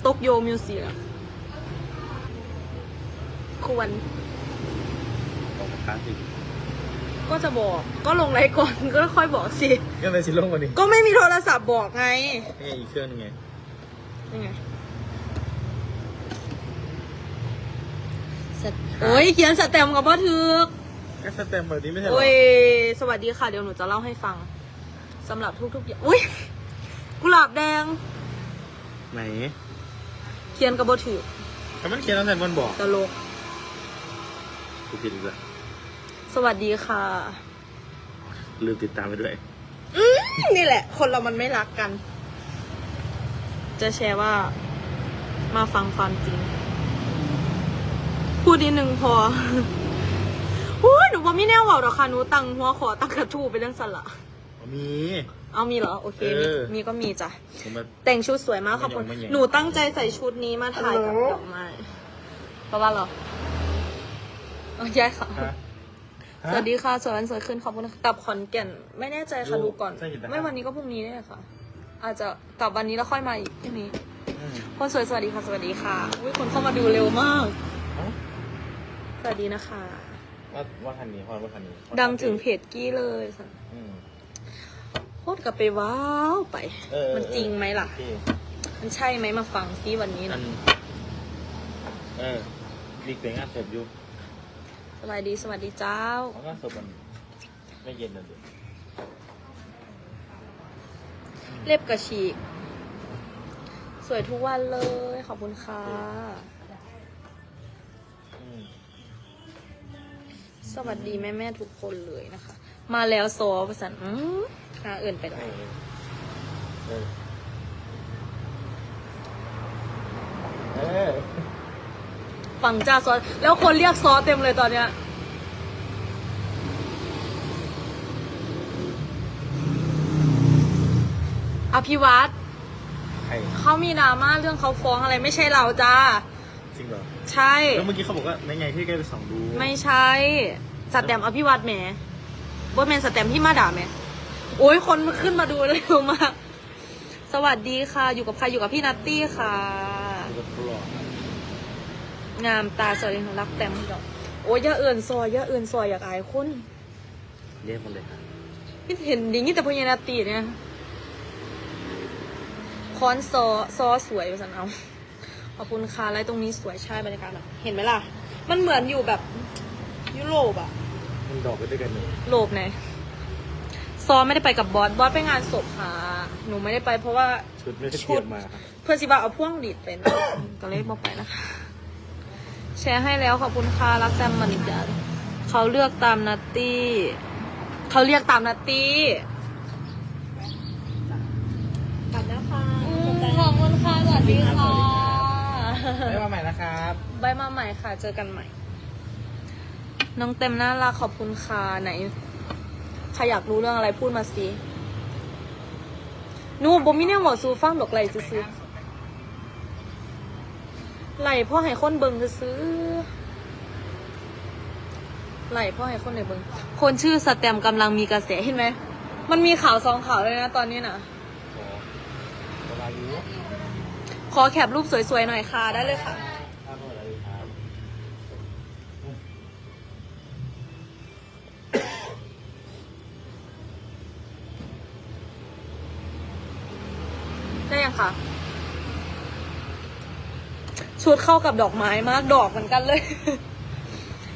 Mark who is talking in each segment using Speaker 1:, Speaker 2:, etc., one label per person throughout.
Speaker 1: โตเกียวมิวเซียมควร
Speaker 2: ของค้างสิ
Speaker 1: ก็จะบอกก็ลงไลน์ก่อนก็ค่อยบอกสิ
Speaker 2: ก็เลยสิลงวันนี้
Speaker 1: ก็ไม่มีโทรศัพท์บอกไง
Speaker 2: นี่อีกเครื่องนึงไง
Speaker 1: ยังไงสแตโอ้ยเขียนสแตมป์กับว่าถึก
Speaker 2: ก็สแตมป์แบบนี้ไม่ใช่เหรอ
Speaker 1: โอ้ยสวัสดีค่ะเดี๋ยวหนูจะเล่าให้ฟังสำหรับทุกๆอย่างอุ้ยกุหลาบแดง
Speaker 2: ไหน
Speaker 1: เขียนกับบ่ถือ
Speaker 2: แต่มันเขียนตั้งแต่วันบอก
Speaker 1: ตลก
Speaker 2: กูผิดอีกแล้ว
Speaker 1: สวัสดีค่ะ
Speaker 2: ลืมติดตามไปด้วย
Speaker 1: อืมนี่แหละ คนเรามันไม่รักกัน จะแชร์ว่า มาฟังความจริง พูดนิดนึงพออู้หนูว่าไม่แน่เว่าหรอกค่ะหนูตังหัวขอตังกระทูไปเรื่องสละ
Speaker 2: มี
Speaker 1: เอามีเหรอ โอเค มี
Speaker 2: เออ
Speaker 1: มีก็มีจ้ะ
Speaker 2: ผมแบบ
Speaker 1: แต่งชุดสวยมากขอบคุณ
Speaker 2: ไม่ยอมไม่แย่ง
Speaker 1: หนูตั้งใจใส่ชุดนี้มาถ่ายกับดอกไม้เพราะว่าเหรอเอาย้ายค่ะ
Speaker 2: ฮะ
Speaker 1: สวัสดีค่ะสวยวันสวยขึ้นขอบคุณค่ะกลับขอนแก่น ไม่แน่ใจค่ะ
Speaker 2: ดู
Speaker 1: ดูก่อน
Speaker 2: ใช่อยู่นะครับ
Speaker 1: ไม่วันนี้ก็พรุ่งนี้เนี่ยค่ะ อาจจะกลับวันนี้แล้วค่อยมาอีกพรุ่งนี้
Speaker 2: อืม
Speaker 1: คนสวยสวัสดีค่ะสวัสดีค่ะอุ้ยคนเข้ามาดูเร็วมาก
Speaker 2: เอ้า
Speaker 1: สวัสดีนะคะ
Speaker 2: ว่าว่าคันนี้พอว่าคันนี้
Speaker 1: ดังถึงเพจกี้เลยค่ะ
Speaker 2: อืม
Speaker 1: โคตรกลับไปว้าวไป
Speaker 2: เออเออ
Speaker 1: มันจริงไหมล่ะ
Speaker 2: โอเค
Speaker 1: มันใช่ไหมมาฟังซิวันนี้
Speaker 2: อั
Speaker 1: นะ
Speaker 2: นเออมีเสียงอัดเสร็จอยู่
Speaker 1: สวัสดีสวัสดีเจ้า
Speaker 2: เพราะว่าศพมันไม่เย็นนะเด็ก
Speaker 1: เล็บกระฉีก สวยทุกวันเลย ขอบคุณค่ะ
Speaker 2: อืม
Speaker 1: สวัสดีแม่แม่ๆทุกคนเลยนะคะ มาแล้วซอประสันอืมหาเอื่นไป
Speaker 2: เอ
Speaker 1: แล้ว
Speaker 2: อเออเออ
Speaker 1: ฟังจ้าซอแล้วคนเรียกซอเต็มเลยตอนเนี้ยอภิวัตร
Speaker 2: ใคร
Speaker 1: เขามีดราม่าเรื่องเขาฟ้องอะไรไม่ใช่เราจ้า
Speaker 2: จริงเหรอ
Speaker 1: ใช่
Speaker 2: แล้วเมื่อกี้เขาบอกว่าในไงที่แกไปส่องดู
Speaker 1: ไม่ใช่สแตมป์อภิวัตรแหม ว่าแมนสแตมป์ที่มาด่าแหมโอ้ยคนขึ้นมาดูเร็วมาก สวัสดีค่ะ อยู่กับใครอยู่กับพี่นัตตี้ค่ะ
Speaker 2: ดูกับเขาหลอก
Speaker 1: งามตาสวยของรักแต้มดอกโอ้ยอย่าเอื่นซอยอย่าเอื่นซอยอยากอายคน
Speaker 2: เย่หมดเลยค่ะ
Speaker 1: พี่เห็นอย่างนี้แต่พญานาตีเนี่ยค้อนซอซอสวยสันเอาขอบคุณค่ะไลฟ์ตรงนี้สวยใช่บรรยากาศแบบเห็นไหมล่ะ มันเหมือนอยู่แบบยุโรปอะ
Speaker 2: มันดอกไปด้วยกันอยู่
Speaker 1: โลบไหนซอไม่ได้ไปกับบอส บอสไปงานศพค่ะ หนูไม่ได้ไปเพราะว่า
Speaker 2: ชุดไม่ได้
Speaker 1: ชุ
Speaker 2: เตรี
Speaker 1: ด
Speaker 2: ยมมาค่ะ
Speaker 1: เพื่อนสิบาเอาพ่วงดีดไปนะ ก็เลยบอกไปนะคะ แชร์ให้แล้วขอบคุณค่ะรักแซมมันจันเขาเลือกตามนัตตี้ เขาเรียกตามนัตตี้กลับนะคะขอบคุณค่ะสวัสดีค่ะ
Speaker 2: ได้มาใหม่นะครับ
Speaker 1: บายมาใหม่ค่ะ เจอกันใหม่ น้องเต็มน่ารักขอบคุณค่ะไหนใครอยากรู้เรื่องอะไรพูดมาสิหนูบ่มีเนี่ยหมอซูฟังดอกไหลซื้อๆไหลพ่อให้คนเบิงซื้อๆไหลพ่อให้คนไหนเบิงคนชื่อสแตมป์กำลังมีกระแสเห็นไหมมันมีข่าวสองข่าวเลยนะตอนนี้นะ
Speaker 2: ขอเวลาอยู่
Speaker 1: ขอแคปรูปสวยๆหน่อยค่ะได้เลยค่ะ
Speaker 2: ครับเวลาอยู่ครับ
Speaker 1: ได้ยัง คะชุดเข้ากับดอกไม้มากดอกเหมือนกันเลย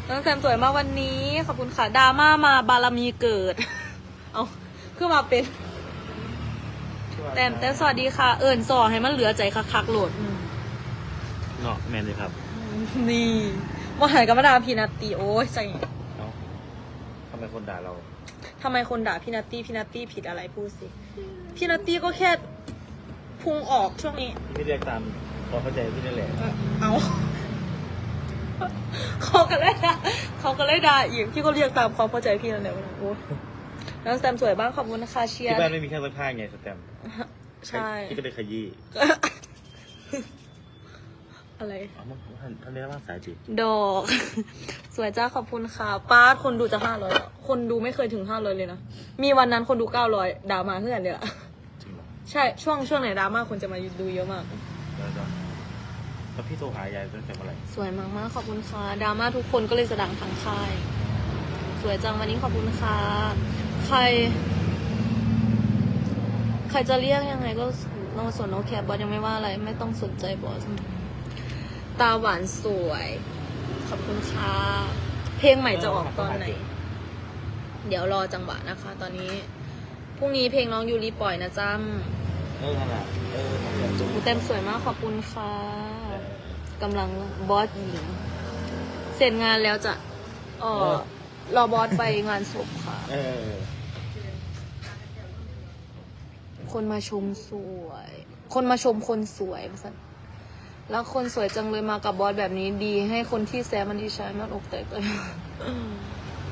Speaker 1: น้องแซมสวยมากวันนี้ ขอบคุณค่ะดราม่ามาบารมีเกิด เอาขึ้นมาเป็น แต้มแต้มสวัสดีค่ะ เอิญสอให้มันเหลือใจคักๆโหลด
Speaker 2: เนาะแมนเลยครับ
Speaker 1: นี่ว่าหายกับมาดาพีนัตตีโอ้ยใจ
Speaker 2: เนาะทำไมคนด่าเรา
Speaker 1: ทำไมคนด่าพี่นัตตี้พี่นัตตี้ผิดอะไรพูดสิ พี่นัตตี้ก็แค่ พุงออกช่วงนี้
Speaker 2: พี่เรียกตามพอเข้าใจพี่นั่นแหละ
Speaker 1: เอาเขาก็เลยด่าเขาก็เลยด่าอีกพี่ก็เรียกตามความเข้าใจพี่นั่นแหละวันนั้นโอ้ยน้องแซมสวยบ้างขอบคุณนะคะเชีย
Speaker 2: ที่
Speaker 1: ร์
Speaker 2: บ้านไม่มีแค่ซักผ้าไงสแตมป์
Speaker 1: ใช่
Speaker 2: พี่ก็เลยขยี้
Speaker 1: อะไร
Speaker 2: อ๋อมันท่านท่านเรียกว่าสายจี
Speaker 1: ดอก สวยจ้าขอบคุณค่ะป้าดคนดูจะห้าร้อยคนดูไม่เคยถึงห้าร้อยเลยนะ มีวันนั้นคนดูเก้าร้อยดราม่าเพื่อนเดียว
Speaker 2: จริงเหรอ
Speaker 1: ใช่ช่วงช่วงไหนดราม่าคนจะมาดูเยอะมาก
Speaker 2: แล้วก็แล้วพี่โทรหายายตั้งแต่เมื่อไหร่
Speaker 1: สวยมากมากๆขอบคุณค่ะดราม่าทุกคนก็เลยจะดังทั้งค่าย สวยจังวันนี้ขอบคุณค่ะ ใคร ใครจะเรียกยังไงก็โนส่วนโนแคร์บอสยังไม่ว่าอะไร ไม่ต้องสนใจบอสตาหวานสวย ขอบคุณค่ะ เพลงใหม่จะออกตอนไหน เดี๋ยวรอจังหวะนะคะ ตอนนี้ พรุ่งนี้เพลงน้องยูรีปล่อยนะจ้ำ
Speaker 2: เออขนาดเออผมอยากดู
Speaker 1: หมูเต็มสวยมากขอบคุณค่ะกำลังบอสหญิง เสร็จงานแล้วจะเออรอบอสไปงานศพค่ะ
Speaker 2: เออ
Speaker 1: คนมาชมสวย คนมาชมคนสวยสันแล้วคนสวยจังเลยมากับบอสแบบนี้ดี ให้คนที่แซมมันดีใช้มันอกแตกเลย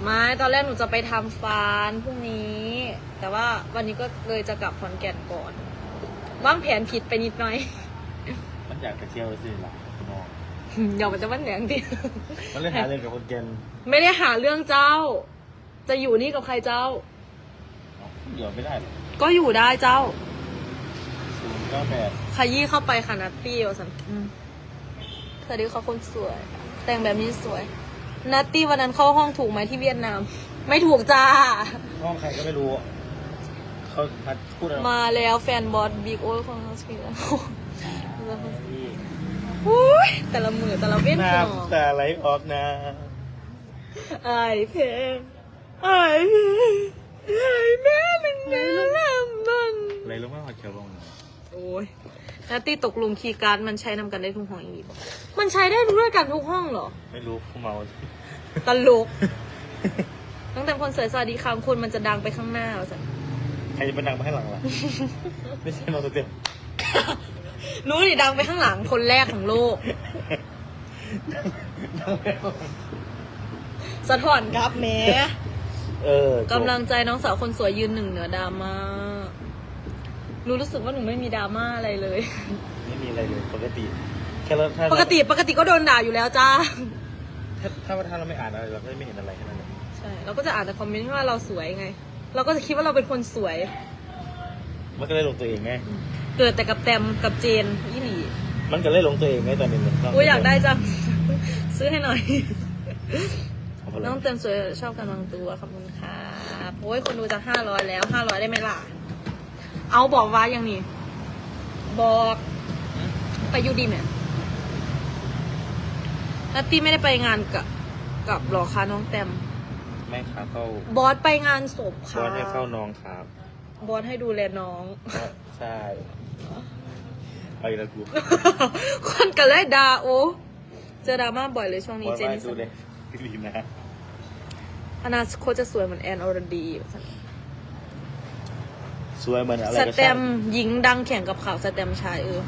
Speaker 1: ไม่ตอนแรกหนูจะไปทำฟานพรุ่งนี้ แต่ว่าวันนี้ก็เลยจะกลับขอนแก่นก่อนวางแผนผิดไปนิดหน่อย
Speaker 2: มันอยากไปเที่ยวสิล่ะคุณน้อง
Speaker 1: เดี๋ยวมันจะมันแหลงดิ
Speaker 2: มันเลยหาเรื่องกับคนแกน
Speaker 1: ไม่ได้หาเรื่องเจ้า จะอยู่นี่กับใครเจ้า
Speaker 2: เอาเดี๋ยวไม่ได้หรอก
Speaker 1: ก็อยู่ได้เจ้า
Speaker 2: ศูนย์เก้าแปด
Speaker 1: ขยี้เข้าไปค่ะนัตตี้วสันสวัสดีค่ะคนสวย แต่งแบบนี้สวย นัตตี้วันนั้นเข้าห้องถูกไหมที่เวียดนาม ไม่ถูกจ้า
Speaker 2: ห้องใครก็ไม่รู้ เขาพัดพูดอะไร
Speaker 1: มาแล้วแฟนบอสบิ๊กโอ้ยของเขาสวยแล้ว
Speaker 2: พี่
Speaker 1: อุ้ยแต่ละมือแต่ละเว้น
Speaker 2: น้
Speaker 1: ขนมำ
Speaker 2: ตาไหลออกนะ
Speaker 1: ไอ้เพลงไอ้เพลงไอ้แม่มันแม่ลำมัน
Speaker 2: อะไรรู้ไหมว่าเขียวลง
Speaker 1: โอ้ย นัตตี้ตกลงคีย์การ์ดมันใช้นำกันได้ทุกห้องอีกมันใช้ได้ด้วยกันทุกห้องเหรอ
Speaker 2: ไม่รู้ผู้เมา
Speaker 1: ตลก ตั้งแต่คนสวยสวัสดีค่ะคนมันจะดังไปข้างหน้าสัน
Speaker 2: ใครจะเป็นนางมาให้หลังล่ะ ไม่ใช่เราตัวเต็ม
Speaker 1: รู้ดิดังไปข้างหลังคนแรกของโลก สะท้อนครับแหม่
Speaker 2: เออกำ
Speaker 1: ลังใจน้องสาวคนสวยยืนหนึ่งเหนือดราม่า หนูรู้สึกว่าหนูไม่มีดราม่าอะไรเลย
Speaker 2: ไม่มีอะไรเลยปกติ แค่เราถ้า
Speaker 1: ปกติปกติก็โดนด่าอยู่แล้วจ้า
Speaker 2: ถ้าถ้าถ้าเราไม่อ่านอะไรเราก็ไม่เห็นอะไรแค่นั้นเอง
Speaker 1: ใช่เราก็จะอ่านแต่คอมเมนต์ว่าเราสวยไง เราก็จะคิดว่าเราเป็นคนสวย
Speaker 2: มันก็เลยลงตัวเองไง
Speaker 1: เกิดแต่กับแตมกับเจนยี่หลี
Speaker 2: มันก็เลยลงตัวเองไงตอนนี้มัน
Speaker 1: อุ้ยอยากได้จัง ซื้อให้หน่อย
Speaker 2: เอาไปเลย
Speaker 1: น้องเต็มสวยชอบกำลังตัวขอบคุณค่ะโอ้ยคนดูจะห้าร้อยแล้วห้าร้อยได้ไหมล่ะ เอาบอกว่ายังนี่บอกไปอยูดีไหมนัตตี้ไม่ได้ไปงานกับกับหรอคะน้องแตม
Speaker 2: แม่ขาเข้า
Speaker 1: บอสไปงานศพ
Speaker 2: บ
Speaker 1: ค่ะ
Speaker 2: อสให้เข้าน้องครับ
Speaker 1: บอสให้ดูแลน้อง
Speaker 2: ก็ใช่ไปแล้วกู
Speaker 1: คนกันเลยดาโอเจอดราม่าบ่อยเลยช่วง
Speaker 2: บ
Speaker 1: นี้
Speaker 2: อส
Speaker 1: เจ
Speaker 2: มา
Speaker 1: นี่
Speaker 2: ดูเลยลีนะ
Speaker 1: อนาคตจะสวยเหมือนแอนอรดี
Speaker 2: สวยเหมือนอะไร
Speaker 1: ส
Speaker 2: ก็
Speaker 1: แต
Speaker 2: ช่าง
Speaker 1: มหญิงดังแข่งกับข่าวสแตมชายเออ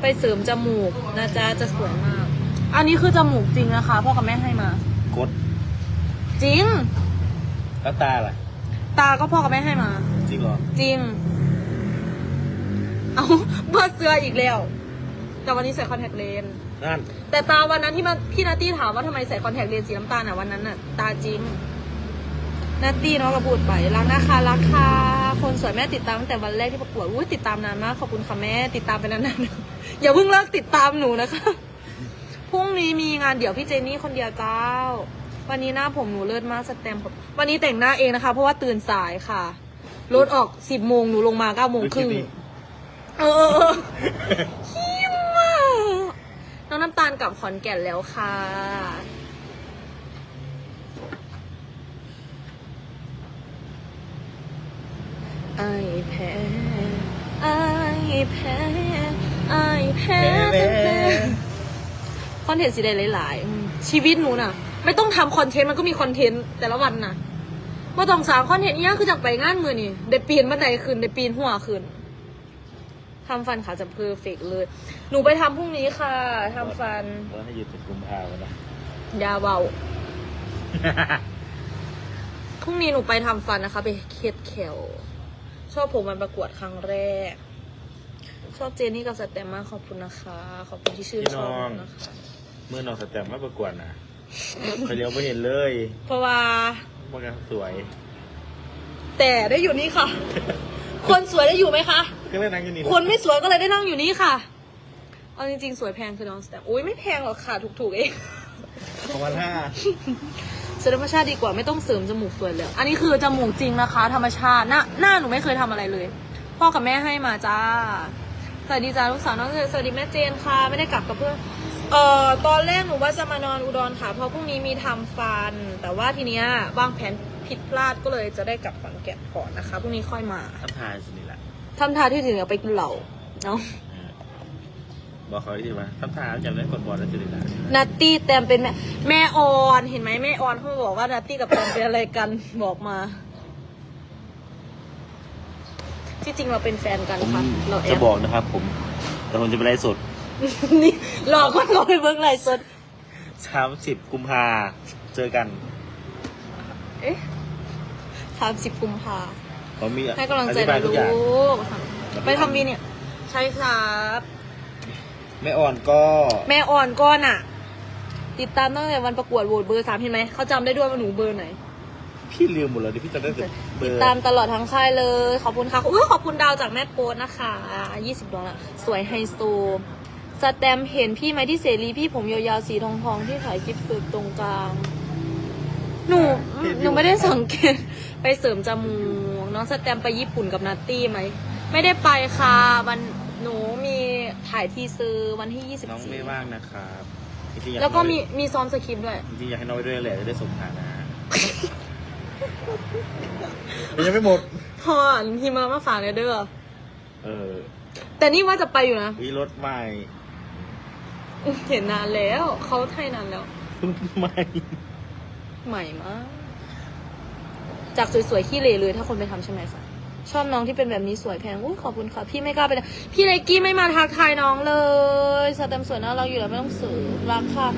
Speaker 1: ไปเสริมจมูกนะจ๊ะจะสวยมาก อันนี้คือจมูกจริงนะคะพ่อกับแม่ให้มา
Speaker 2: กด
Speaker 1: จริง
Speaker 2: แล้วตาล่ะ
Speaker 1: ตาก็พ่อกับแม่ให้มา
Speaker 2: จริงเหรอ
Speaker 1: จริง เอาเบิดเสื้ออีกแล้ว แต่วันนี้ใส่คอนแทคเลนส์
Speaker 2: นั่น
Speaker 1: แต่ตาวันนั้นที่มาพี่นาตี้ถามว่าทำไมใส่คอนแทคเลนส์สีน้ำตาลอะวันนั้นน่ะ ตาจริง นาตี้เนาะก็พูดไปรักนะคะรักค่ะ คนสวยแม่ติดตามตั้งแต่วันแรกที่ประกวดอุ้ยติดตามนานมากขอบคุณค่ะแม่ติดตามไปนานๆอย่าเพิ่งเลิกติดตามหนูนะคะพรุ่งนี้มีงานเดี๋ยวพี่เจนี่คนเดียวเจ้า วันนี้หน้าผมหนูเลิศมากสแตมป์ผมวันนี้แต่งหน้าเองนะคะ เพราะว่าตื่นสายค่ะรถออกสิบโมงหนูลงมาเก้าโมงครึ่งเออเออเออขี้มากน้องน้ำตาลกลับขอนแก่นแล้วค่ะ ไอแพ้ไอแพ้ไอแพ้
Speaker 2: แพ้
Speaker 1: แพ้คอนเทนต์สิได้หลายๆอืมชีวิตหนูน่ะ ไม่ต้องทำคอนเทนต์มันก็มีคอนเทนต์แต่ละวันน่ะว่าต้องสร้างคอนเทนต์เนี้ยคือจากไปงานมือนี่ได้ปีนบันไดขึ้นได้ปีนหัวขึ้นทำฟันขาวจะเพอร์เฟกเลย หนูไปทำพรุ่งนี้ค่ะทำฟัน
Speaker 2: ว่าให้หยุดเป็นกุมภาพันธ์นะ
Speaker 1: ยาเบาพรุ่งนี้หนูไปทำฟันนะคะ ไปเคสแคล ชอบผมมันประกวดครั้งแรก ชอบเจนนี่กับสแตมมากขอบคุณนะคะ ขอบคุณที่ชื่นชอบนะคะ
Speaker 2: เมื่อน้องสแตมมาประกวดนะเขาเดียวไม่เห็นเลย
Speaker 1: เพราะว่า
Speaker 2: มันก็สวย
Speaker 1: แต่ได้อยู่นี่ค่ะ คนสวยได้อยู่ไหมคะ
Speaker 2: ก็เลยนั่งอยู่นี่
Speaker 1: คนไม่สวยก็เลยได้นั่งอยู่นี่ค่ะเอเอาจริงๆสวยแพงคือน้องสแตมป์อุ้ยไม่แพงหรอกค่ะถูกๆเอง
Speaker 2: ประมาณห้า
Speaker 1: สวยธรรมชาติดีกว่าไม่ต้องเสริมจมูกสวยเลย อันนี้คือจมูกจริงนะคะ ธรรมชาติหน้าหน้าหนูไม่เคยทำอะไรเลย พ่อกับแม่ให้มาจ้าสวัสดีจ้าลูกสาวน้องเจนสวัสดีแม่เจนค่ะ ไม่ได้กลับกับเพื่อนเอ่อตอนแรกหนูว่าจะมานอนอุดรค่ะ เพราะพรุ่งนี้มีทำฟัน แต่ว่าทีเนี้ยวางแผนผิดพลาดก็เลยจะได้กลับขอนแก่นก่อนนะคะพรุ่งนี้ค่อยมา
Speaker 2: ทำทายสินี่แหละ
Speaker 1: ทำทาที่ถึงเอาไปกินเหล่าเนาะ
Speaker 2: เออ บอกเขาที่ว่าทำทายจำได้กดบอลแล้วสินี่แหละ
Speaker 1: นัตตี้แตมเป็นแม่แม่ออนเห็นไหมแม่ออนเขาบอกว่านัตตี้กับแตมเป็นอะไรกันบอกมา ที่จริงเราเป็นแฟนกัน
Speaker 2: ผม
Speaker 1: ค่ะเราแอ
Speaker 2: จะ
Speaker 1: บ
Speaker 2: บอกนะครับผม แต่ผมจะไปไลฟ์สด
Speaker 1: นี่หลอกคนเราไปเบิ้งไลฟ์สด
Speaker 2: สามสิบกุมภาเจอกัน
Speaker 1: เอ๊ะสามสิบกุมภา
Speaker 2: เขามี
Speaker 1: ให้กำลังใจ
Speaker 2: อธิบา
Speaker 1: นะ
Speaker 2: ยทุก
Speaker 1: ลู
Speaker 2: อย่าง
Speaker 1: กไปทำวีเนี่ย ใช่ครับ
Speaker 2: แม่อ่อนก็
Speaker 1: แม่อ่อนก้อนอะ ติดตามตั้งแต่วันประกวดโหวตเบอร์สามเห็นไหมเขาจำได้ด้วยว่าหนูเบอร์ไหน
Speaker 2: พี่ลืมหมดเลยดิพี่จำได้แต่เบ
Speaker 1: ติ
Speaker 2: อ
Speaker 1: ด
Speaker 2: ร์
Speaker 1: ตามตลอดทั้งค่ายเลย ขอบคุณค่ะอุ้ยขอบคุณดาวจากแม่โป๊ตนะคะ20ดอลลาร์สวยไฮโซสแตมป์เห็นพี่ไหมที่เสรีพี่ผมยาวๆสีทองทองๆที่ถ่ายคลิปคือตรงกลาง หนูหนูไม่ได้สังเกต ไปเสริมจมูกน้องสแตมป์ไปญี่ปุ่นกับนัตตี้ไหม ไม่ได้ไปค่ะวันหนูมี ถ่ายทีซื้อวันที่
Speaker 2: น้องไม่
Speaker 1: 24
Speaker 2: ว่างนะครับจริงๆอยา
Speaker 1: แล้วก็มี
Speaker 2: ให้
Speaker 1: มีซ้อมสคริปต์ด้วย
Speaker 2: จริงๆอยากให้น้องไปด้วยแหละจะได้สมฐานะยังไม่หมด
Speaker 1: พอทีมามาฝากเลยเด้อ
Speaker 2: เออ
Speaker 1: แต่นี่ว่าจะไปอยู่นะ
Speaker 2: วิรถใหม่
Speaker 1: เห็นนานแล้วเขาไทยนานแล้ว
Speaker 2: ใหม่
Speaker 1: ใหม่มาก จากสวยๆขี้เหร่เลยถ้าคนไปทำใช่ไหมคะ ชอบน้องที่เป็นแบบนี้สวยแพงอุ้ยขอบคุณค่ะ พี่ไม่กล้าไปนะพี่ไนกี้ไม่มาทักทายน้องเลยสแตมสวยน่ารักอยู่แล้วไม่ต้องสือรักค่ะ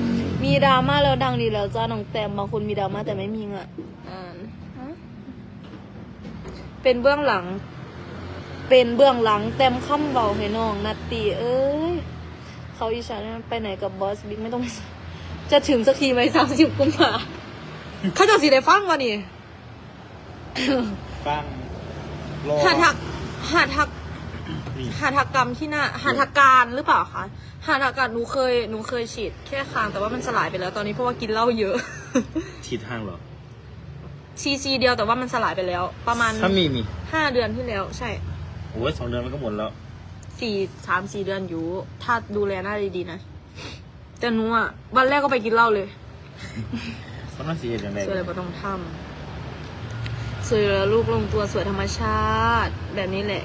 Speaker 1: มีดราม่าแล้วดังดีแล้วจ้าน้องแตมบางคนมีดราม่าแต่ไม่มีเงินอ่านฮะเป็นเบื้องหลัง เป็นเบื้องหลังแต้มค่ำเบาให้น้องนัตตีเอ้ยเขาอีสานไปไหนกับบอสบิ๊กไม่ต้องจะถึงสักทีไหมสามสิบกุมภาเขาจะสีได้ฟังวะนี่
Speaker 2: ฟัง รอ
Speaker 1: หัตถกหัตถก
Speaker 2: นี่
Speaker 1: หัตถกรรมที่หน้าหัตถการหรือเปล่าคะหัตถการหนูเคยหนูเคยฉีดแค่คางแต่ว่ามันสลายไปแล้วตอนนี้เพราะว่ากินเหล้าเยอะ
Speaker 2: ฉีดทางเหรอ
Speaker 1: ซีซีเดียวแต่ว่ามันสลายไปแล้ว ประมาณ
Speaker 2: ถ้ามีมี
Speaker 1: ห้าเดือนที่แล้ว ใช่
Speaker 2: โอ้ยสองเดือนมันก็หมดแล้ว
Speaker 1: สี่สามสี่เดือนอยู่ ถ้าดูแลหน้าดีๆนะแต่หนูอะวันแรกก็ไปกินเหล้าเลย
Speaker 2: มันน่าเสียอย่างไร
Speaker 1: สวยเลยก็ต้องทำ สวยแล้วลูกลงตัวสวยธรรมชาติ แบบนี้แหละ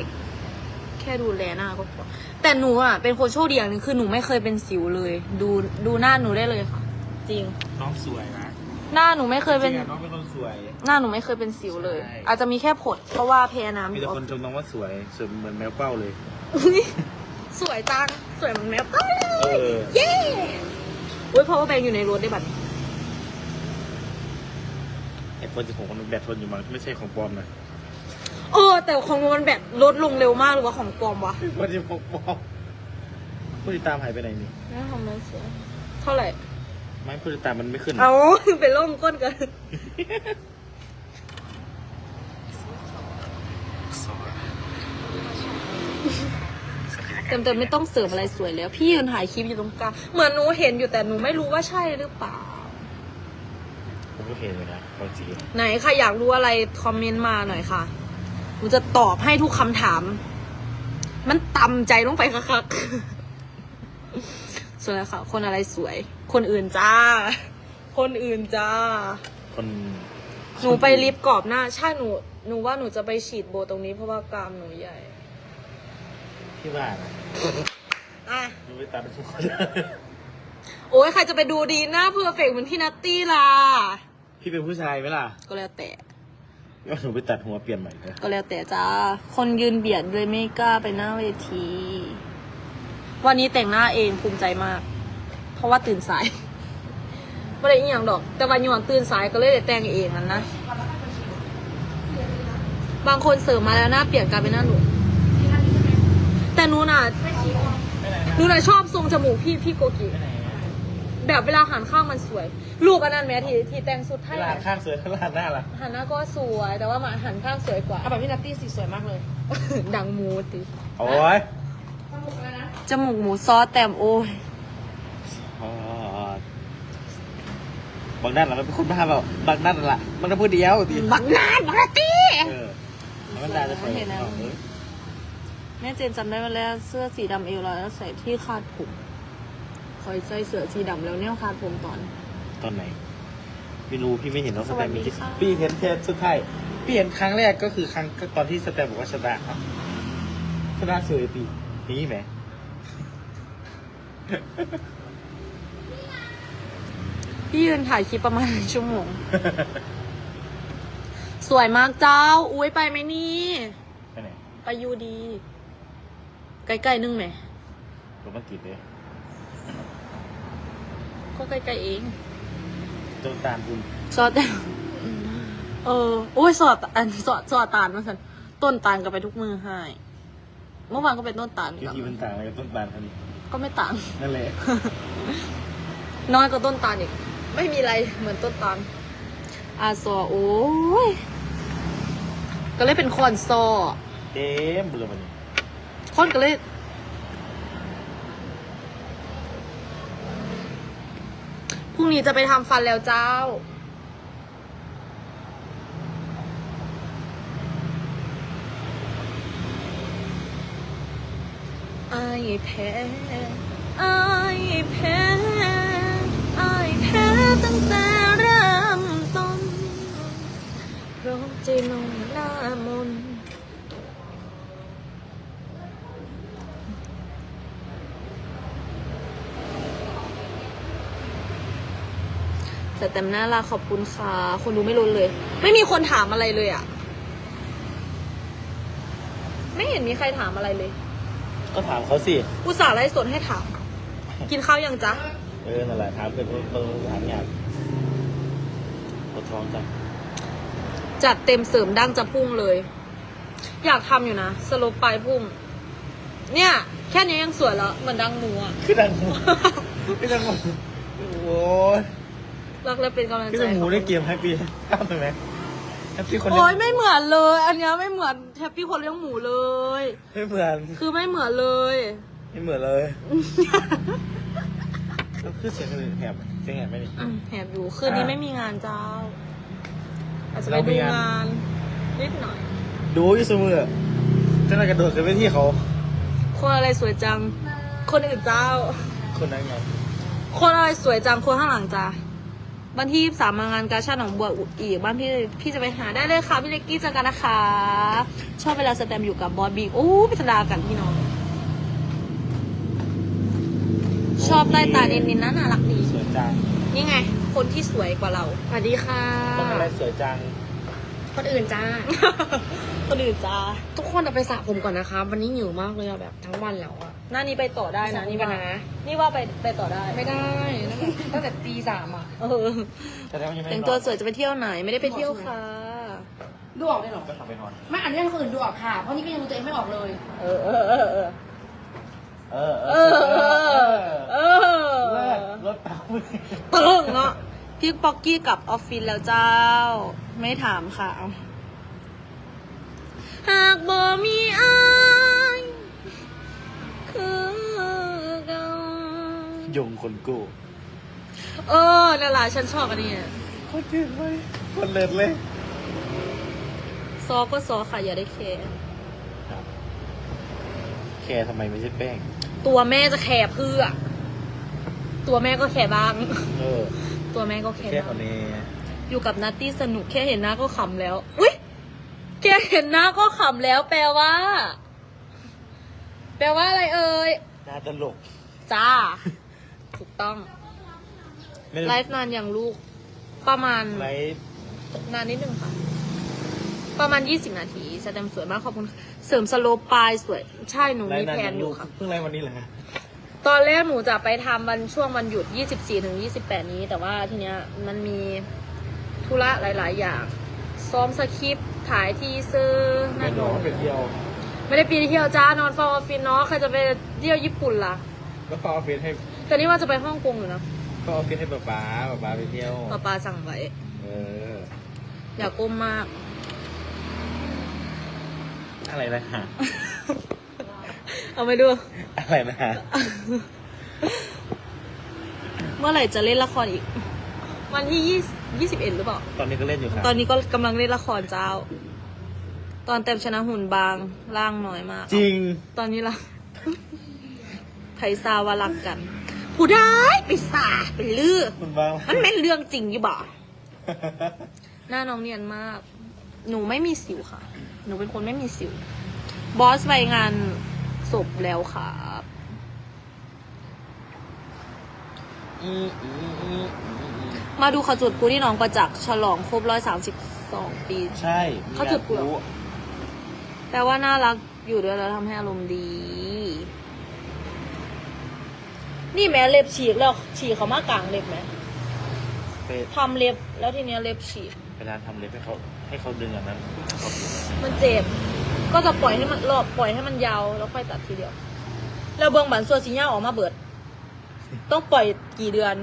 Speaker 1: แค่ดูแลหน้าก็พอแต่หนูอะเป็นคนโชคดีอย่างหนึงคือหนูไม่เคยเป็นสิวเลย ดูดูหน้าหนูได้เลยค่ะ จริง
Speaker 2: น้องสวยนะ
Speaker 1: หน้าหนูไม่เคย
Speaker 2: จ
Speaker 1: เป็น
Speaker 2: ริงอะน้องเป็นคนสวย
Speaker 1: หน้าหนูไม่เคยเป็นสิวเลย
Speaker 2: ใช่
Speaker 1: อาจจะมีแค่ผด เพราะว่าแพ้น้ำอ
Speaker 2: มี
Speaker 1: ยู่
Speaker 2: แต่
Speaker 1: ออ
Speaker 2: คนชมน้องว่าสวยสวยเหมือนแมวเป้าเลย
Speaker 1: อุ๊ยสวยจัง สวยเหมือนแมวเป้า
Speaker 2: เออ
Speaker 1: เย้อุ้ยเพราะว่าแบงอยู่ในรถได้บัตร
Speaker 2: ไอ โฟนสิบหกมันแบตทนอยู่มั้งไม่ใช่ของปลอมนะ
Speaker 1: เออ แต่ของหนูมันแบบลดลงเร็วมากหรือว่าของปลอมวะ
Speaker 2: ไอโฟนสิบหกปลอมผู้ติดตามหายไปไหนนี่
Speaker 1: น่าทำเลยเสียเท่าไหร่
Speaker 2: ไม่ผู้ติดตามมันไม่ขึ้น
Speaker 1: เอาไปล่มก้นกันเต็มเต็มๆไม่ต้องเสริมอะไรสวยแล้ว พี่ยืนถ่ายคลิปอยู่ตรงกลางเหมือนหนูเห็นอยู่แต่หนูไม่รู้ว่าใช่หรือเปล่า
Speaker 2: ผม ก็เห็นเลยนะบางที
Speaker 1: ไหนใครอยากรู้อะไรคอมเมนต์มาหน่อยค่ะหนูจะตอบให้ทุกคำถาม มันต่ำใจลงไปคักๆสวยแล้วค่ะ คนอะไรสวย คนอื่นจ้า คนอื่นจ้า
Speaker 2: คน
Speaker 1: หนูไปลิฟต์กรอบหน้า ใช่หนู หนูว่าหนูจะไปฉีดโบตรงนี้เพราะว่ากรามหนูใหญ่
Speaker 2: ที่ว่านะ
Speaker 1: อะ
Speaker 2: หนูไปตัดหัว
Speaker 1: โอ้ยใครจะไปดูดีหน้าเพอร์เฟกต์เหมือนพี่นัตตี้ล่ะ
Speaker 2: พี่เป็นผู้ชายไหมล่ะ
Speaker 1: ก็แล้วแต่
Speaker 2: ก็หนูไปตัดหัวเปลี่ยนใหม่เลย
Speaker 1: ก็แล้วแต่จ้า คนยืนเบียดเลยไม่กล้าไปหน้าเวที วันนี้แต่งหน้าเองภูมิใจมาก เพราะว่าตื่นสายไม่ได้อีหยังดอก แต่วันย้อนตื่นสายก็เลยได้แต่งเองนั่นนะ บางคนเสริมมาแล้วหน้าเปลี่ยนกลายเป็นหน้าหนู แต่หนูน่ะหนูน่ะชอบทรงจมูกพี่พี่โกกิ แบบเวลาหันข้างมันสวย รูปอันนั้นแม้ที่ที่แต่งสุดไทย
Speaker 2: ลา
Speaker 1: อะ
Speaker 2: ดข้างสวยลาดหน้าล่ะ
Speaker 1: หันหน้าก็สวยแต่ว่ามาหันข้างสวยกว่า
Speaker 3: เอาแบบพี่นัตตี้สีสวยมากเลย
Speaker 1: ดังมูติ
Speaker 2: โอ้ย
Speaker 1: จมูกหมูซอสแต้มโอ้ย
Speaker 2: อ๋อบางด้านเราเป็นคนบ้าเปล่าบางด้านละมันก็พูดเดียวดิ
Speaker 1: บักนานบักนาตี
Speaker 2: เออแล้วมันได้จะไป
Speaker 1: เห็นแล้ว
Speaker 2: เออ
Speaker 1: แม่เจนจำได้มาแล้วเสื้อสีดำเอวลอยแล้วใส่ที่คาดผม คอยใส่เสื้อสีดำแล้วเนี่ยคาดผมตอน
Speaker 2: ตอนไหน ไม่รู้พี่ไม่เห็นน้องสแตม
Speaker 1: สวัสดี
Speaker 2: จริง
Speaker 1: ค่ะ
Speaker 2: ๆพี่เห็นแค่สุดท้ายพี่เห็นครั้งแรกก็คือครั้งก็ตอนที่สแตมบอกว่าชนะครับชนะสวยปีนี่ไหม
Speaker 1: พี่ยืนถ่ายคลิปประมาณหนึ่งชั่วโมง สวยมากเจ้า อุ้ยไปไหมนี่
Speaker 2: ไปไหน
Speaker 1: ไปยูดี ใกล้ๆนึงไหม
Speaker 2: โรแมนติกเลย
Speaker 1: ก็ใกล้ๆเอง
Speaker 2: จนตามคุณ
Speaker 1: สอดแต่เออโอ้ยสอดอันสอดสอดตาลมาสันต้นตาลก็ไปทุกมือให้เมื่อวานก็เป็นต้นตาล
Speaker 2: วิ
Speaker 1: กัน
Speaker 2: ธีมันต่างอะไรกับต้นตาลอันนี้
Speaker 1: ก็ไม่ต่าง
Speaker 2: นั่นแหละ
Speaker 1: น้อยกว่าต้นตาลอีก ไม่มีอะไรเหมือนต้นตาลอาซอโอ้ยก็เลยเป็นคอนซอ
Speaker 2: เต็มเบลอมันนี่
Speaker 1: คอนก็เลย รุ่งนี้จะไปทำฟันแล้วเจ้า ไอายแพ้อายแพ้อแพ้ตั้งแต่เริ่มต้นเพราะใจลงหน้ามนต์ แต่เต็มหน้ารักขอบคุณค่ะ คนดูไม่ลดเลย ไม่มีคนถามอะไรเลยอะ ไม่เห็นมีใครถามอะไรเลย
Speaker 2: ก็ถามเขาสิ
Speaker 1: อุตส่าห์ไลฟ์สดให้ถาม กินข้าวยังจ๊ะ
Speaker 2: เออ นั่นแหละถามเป็นเบอร์ถามอยากปวดท้องจัง
Speaker 1: จัดเต็มเสริมดั้งจะพุ่งเลย อยากทำอยู่นะ สโลปปลายพุ่ง เนี่ย แค่นี้ยังสวยแล้ว เหมือนดังหมูอะ
Speaker 2: คือดังหมูคือดังหมูโอ้ย
Speaker 1: รักและเป็นกำลัง
Speaker 2: คือ
Speaker 1: ใจ
Speaker 2: ดังหมูได้เกมแฮปปี้ข้ามไปไหมแฮปปี้คน
Speaker 1: โอ้ย
Speaker 2: เดียว
Speaker 1: ไม่เหมือนเลย อันเนี้ยไม่เหมือนแฮปปี้คนเลี้ยงหมูเลย
Speaker 2: ไม่เหมือน
Speaker 1: คือไม่เหมือนเลย
Speaker 2: ไม่เหมือนเลยแล้วคือเสียงอะไรแหบเสียงแหบไหมนี่
Speaker 1: อืมแหบอยู่คืนนี้ไม่มีงานเจ้า อาจจะไป
Speaker 2: เรามี
Speaker 1: ดู
Speaker 2: งาน
Speaker 1: งานนิดหน่อย
Speaker 2: ดูอยู่เสมอเจ้านายกระโดดขึ้นไปที่เขา
Speaker 1: คนอะไรสวยจัง คนอื่นเจ้า
Speaker 2: คนนั้นไง
Speaker 1: คนอะไรสวยจังคนข้างหลังจ้า วันที่สามมางานกาชาดหนองบัวอีกบ้านพี่พี่จะไปหาได้เลยค่ะพี่เล็กกี้เจอกันนะคะ ชอบเวลาสแตมอยู่กับบอสบีโอ้พิธดากันพี่น้อง ชอบใต้ตาเนินๆนะน่ารักดี
Speaker 2: สวยจัง
Speaker 1: นี่ไง คนที่สวยกว่าเรา
Speaker 3: สวัสดีค่ะ
Speaker 2: คนอะไรสวยจัง
Speaker 3: คนอื่นจ้า
Speaker 1: คนอื่นจ้า
Speaker 3: ทุกคนเอาไปสระผมก่อนนะคะ วันนี้หิวมากเลยอะแบบทั้งวันแล้วอะ
Speaker 1: หน้านี้ไปต่อได้นะนี่ว่า
Speaker 3: สระผมก่อนนะ
Speaker 1: นี่ว่าไปไปต่อได้
Speaker 3: ไม่ได้ตั้งแต่ตีสามอะ
Speaker 1: เออ
Speaker 2: แต่ถ้ามันยังไม่
Speaker 1: แต่ง
Speaker 2: น
Speaker 1: ตัว
Speaker 2: อน
Speaker 1: สวยจะไปเที่ยวไหนไม่ได้ไปเที่ยวค่ะ
Speaker 3: ดูออกได้หรอ
Speaker 2: ก็ทำไปนอน
Speaker 3: ไม่อันนี้ให้คนอื่นดูออกค่ะ เพราะนี่ก็ยังดูตัวเองไม่ออกเลย
Speaker 1: เออเออเออเออ
Speaker 2: เออ
Speaker 1: เออเออเออ
Speaker 2: เลิศรถเต่า
Speaker 1: ตึงเนาะพี่ป๊อกกี้กลับออฟฟิศแล้วเจ้า ไม่ถามค่ะเอา หากบ่มีอายคือเก่าย
Speaker 2: งคนกู้
Speaker 1: เออนั่นแหละฉันชอบอันนี้
Speaker 2: คนเก่งเลยคนเลิศเลย
Speaker 1: ซอก็ซอค่ะ อย่าได้แคร์
Speaker 2: แคร์ทำไมไม่ใช่แป้ง
Speaker 1: ตัวแม่จะแคร์เพื่อ ตัวแม่ก็แคร์บ้าง
Speaker 2: เออ
Speaker 1: ตัวแม่ก็แคร์
Speaker 2: แค่
Speaker 1: บ้าง
Speaker 2: คนนี้
Speaker 1: อยู่กับนัตตี้สนุกแค่เห็นหน้าก็ขำแล้ว อุ้ย แค่เห็นหน้าก็ขำแล้วแปลว่า แปลว่าอะไรเอ่ย
Speaker 2: น่าตลก
Speaker 1: จ้า ถูกต้อง
Speaker 2: ไม่
Speaker 1: ไลฟ์นานอย่างลูก ประมาณ
Speaker 2: ไลฟ์
Speaker 1: นานนิดนึงค่ะ ประมาณ 20 นาทีแสดงสวยมากขอบคุณค่ะเสริมสโลปปลายสวย ใช่หนู
Speaker 2: ไล
Speaker 1: มี
Speaker 2: ฟ์นาน
Speaker 1: แผ
Speaker 2: อนย่าง
Speaker 1: อ
Speaker 2: ลู
Speaker 1: ยู่
Speaker 2: ก
Speaker 1: ค่ะ
Speaker 2: เพิ่งไลฟ์วันนี้แหละ
Speaker 1: ตอนแรกหนูจะไปทำวันช่วงวันหยุด 24 ถึง 28 นี้ แต่ว่าทีเนี้ยมันมีธุระหลาย ๆ อย่าง ซ้อมสคริปต์ ถ่ายทีเซอร์
Speaker 2: ไม่
Speaker 1: นั่น
Speaker 2: น้องไปเที่ยว
Speaker 1: ไม่ได้ไปเที่ยวจ้านอนเฝ้าออฟฟิศเนาะใครจะไปเที่ยวญี่ปุ่นล่ะ
Speaker 2: แล้วพอออฟฟิศให้
Speaker 1: แต่นี่ว่าจะไปฮ่องกงอยู่นะ
Speaker 2: พอออฟฟิศให้ป๊าป๊าป๊าป๊าไปเที่ยว
Speaker 1: ป้าปาสั่งไว้
Speaker 2: เออ
Speaker 1: อย่าก้มมาก
Speaker 2: อะไรนะฮะ
Speaker 1: เอาไปดู
Speaker 2: อะไรนะฮะ
Speaker 1: เมื่อไหร่จะเล่นละครอีก วันที่ยี่ยี่สิบเอ็ดหรือเปล่า
Speaker 2: ตอนนี้ก็เล่นอยู่ครับ
Speaker 1: ตอนนี้ก็กำลังเล่นละครเจ้า ตอนเต็มชนะหุ่นบางร่างน้อยมาก
Speaker 2: จริง
Speaker 1: ตอนนี้ละไทยซาวารักกัน ผู้ได้ไปสาไปลือ
Speaker 2: มันบ้าง
Speaker 1: มันเป็นเรื่องจริงอยู่บ่ หน้าน้องเนียนมาก หนูไม่มีสิวค่ะ หนูเป็นคนไม่มีสิว บอสไปงานศพแล้วครับ
Speaker 2: อืมอืมอืมอื มอืม
Speaker 1: มาดูขจุดกูที่หน้องประจักษ์ฉลองครบร้อยสามสิบสองปี
Speaker 2: ใช่มี
Speaker 1: เขาจุดพลุเหรอ แปลว่าน่ารักอยู่ด้วยแล้วทำให้อารมณ์ดี นี่แม้เล็บฉีกแล้วฉีกเขามากลางเล็บไหม
Speaker 2: ไป
Speaker 1: ทำเล็บแล้วทีเนี้ยเล็บฉีก
Speaker 2: ไปร้านทำเล็บให้เขาให้เขาดึงอันนั้นเขาดึง
Speaker 1: มันเจ็บ ก็จะปล่อยให้มันรอบปล่อยให้มันยาวแล้วค่อยตัดทีเดียว แล้วเบื้องบันส่วนสีย่าออกมาเบิด ต้องปล่อยกี่เดือน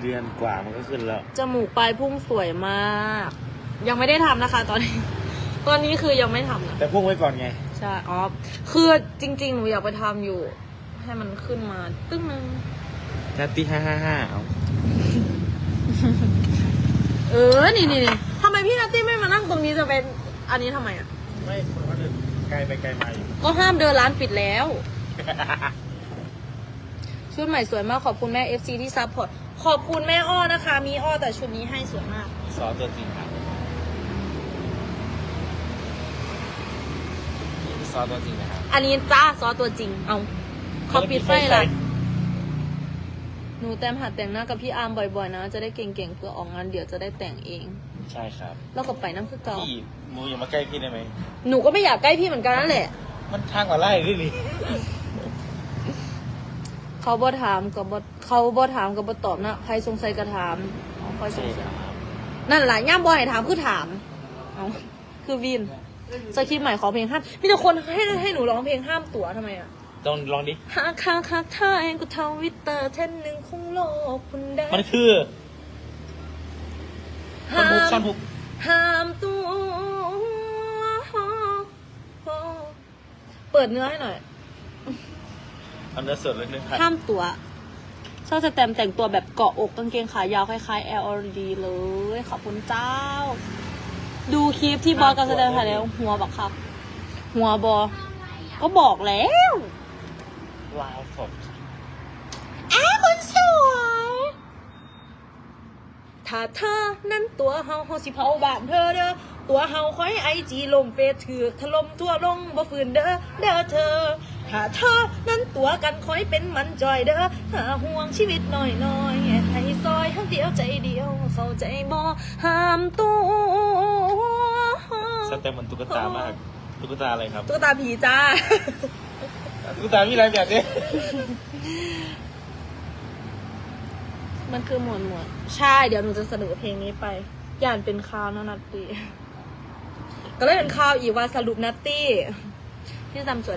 Speaker 2: เดือนกว่ามันก็ขึ้นแล้ว
Speaker 1: จมูกปลายพุ่งสวยมาก ยังไม่ได้ทำนะคะ ตอนนี้ ตอนนี้คือยังไม่ทำนะ
Speaker 2: แต่พุ่งไว้ก่อนไง
Speaker 1: ใช่อ๋อคือจริง ๆ หนูอยากไปทำอยู่ ให้มันขึ้นมา ตึ้งนึง
Speaker 2: นาตีห้าห้าห้าเอา
Speaker 1: เออ นี่นี่นี่ทำไมพี่นัตตี้ไม่มานั่งตรงนี้จะเป็น อันนี้ทำไมอะ
Speaker 2: ไม่คนเขาเดินไกลไปไกลมาอยู่
Speaker 1: ก็ห้ามเดินร้านปิดแล้ว ชุดใหม่สวยมากขอบคุณแม่ FC ที่ซัพพอร์ต ขอบคุณแม่อ้อนะคะ มีอ้อแต่ชุดนี้ให้สวยมาก
Speaker 2: ซอสตัวจริงครับซอสตัวจริงนะครับ
Speaker 1: อันนี้จ้าซอสตัวจริง เอาเขาปิดไฟละหนูแต้มหัดแต่งหน้ากับพี่อาร์มบ่อยๆนะ จะได้เก่งๆเพื่อออกงานเดี๋ยวจะได้แต่งเอง
Speaker 2: ใช่ครับ
Speaker 1: แล้วก็ไปน้ำคือเก่า
Speaker 2: พี่มูอย่ามาใกล้พี่ได้ไหม
Speaker 1: หนูก็ไม่อยากใกล้พี่เหมือนกันนั่นแหละ
Speaker 2: มันทางกว่าไล่ด้วยนี่
Speaker 1: เขาบ่ถามกับ่เขาบ่ถามกับบ่ตอบนะใครสงสัยก็ถามอ๋อคอยสงสัยนั่นแหละย่ามบ่ให้ถามคือถามเอาคือวินสคริปต์ใหม่ขอเพลงห้ามมีแต่คนให้ให้หนูร้องเพลงห้ามตั๋วทำไมอะ
Speaker 2: ต้องลองดิ
Speaker 1: หากหากหากถ้าเองก็ทวิตเตอร์เทนหนึ่งคงโลกคุณได้
Speaker 2: มันคือท่อนฮุกท่อนฮุก
Speaker 1: ห้ามตัวเปิดเนื้อให้หน่อย
Speaker 2: เอาเนื้อสดเลยนะครับ
Speaker 1: ห้ามตัวชอบสแตมแต่งตัวแบบเกาะอกกางเกงขายาวคล้ายๆ LRD เลย ขอบคุณเจ้า ดูคลิปที่บอสกับสแตมถ่ายแล้ว หัวบักครับ หัวบอก็บอกแล้ว
Speaker 2: ลาวสด
Speaker 1: อ้าคนสวยถ้าเธอนั้นตัวเฮาเฮาสิเผาบ้านเธอเด้อตัวเฮาคอยไอจีลมเฟซถือกถล่มทั่วลงบ่ฝืนเด้อเด้อเธอ ถ้าเธอนั้นตัวกันคอยเป็นมันจอยเด้อหาห่วงชีวิตหน่อยน้อยๆให้ซอยทั้งเดียวใจเดียว เข้าใจบ่ห้ามตัว
Speaker 2: สเต็มมันตุ๊กตามาก ตุ๊กตาอะไรครับ
Speaker 1: ตุ๊กตาผีจ้า
Speaker 2: ตุ๊กตามีอะไรแบบนี้
Speaker 1: มันคือหมวดหมวดใช่ เดี๋ยวหนูจะเสนอเพลงนี้ไปย่านเป็นข่าวนะนัตตี้ ก็เลยเป็นข่าวอีกว่าสรุปนัตตี้ ที่จำสวย